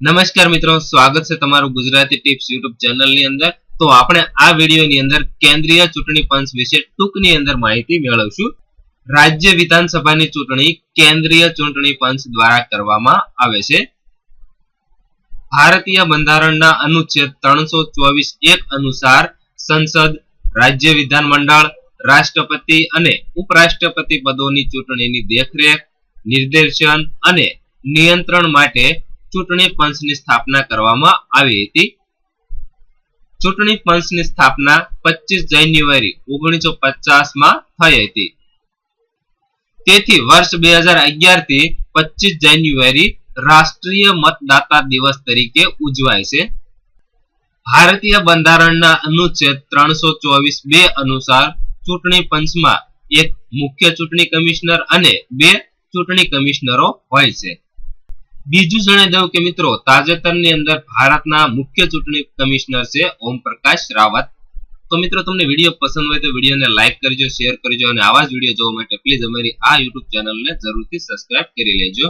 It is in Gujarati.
નમસ્કાર મિત્રો, સ્વાગત છે તમારું ગુજરાતી ટિપ્સ યુટ્યુબ ચેનલની અંદર. તો આપણે આ વિડીયોની અંદર કેન્દ્રીય ચૂંટણી પંચ વિશે ટૂંકની અંદર માહિતી મેળવશું. રાજ્ય વિધાનસભાની ચૂંટણી કેન્દ્રીય ચૂંટણી પંચ દ્વારા કરવામાં આવે છે. ભારતીય બંધારણના અનુચ્છેદ ત્રણસો ચોવીસ એક અનુસાર સંસદ, રાજ્ય વિધાનમંડળ, રાષ્ટ્રપતિ અને ઉપરાષ્ટ્રપતિ પદોની ચૂંટણીની દેખરેખ, નિર્દેશન અને નિયંત્રણ માટે ચૂંટણી પંચની સ્થાપના કરવામાં આવી હતી. ચૂંટણી પંચની સ્થાપના પચીસ જાન્યુઆરી ઓગણીસો પચાસમાં થઈ હતી. તેથી વર્ષ બે હજારથી પચીસ જાન્યુઆરી રાષ્ટ્રીય મતદાતા દિવસ તરીકે ઉજવાય છે. ભારતીય બંધારણના અનુચ્છેદ ત્રણસો ચોવીસ બે અનુસાર ચૂંટણી પંચમાં એક મુખ્ય ચૂંટણી કમિશનર અને બે ચૂંટણી કમિશનરો હોય છે. બીજું જણાવી દઉં કે મિત્રો, તાજેતરની અંદર ભારતના મુખ્ય ચૂંટણી કમિશનર છે ઓમ પ્રકાશ રાવત. તો મિત્રો, તમને વીડિયો પસંદ હોય તો વિડીયોને લાઈક કરજો, શેર કરજો અને આવા જ વીડિયો જોવા માટે પ્લીઝ અમારી આ યુટ્યુબ ચેનલને જરૂરથી સબસ્ક્રાઇબ કરી લેજો.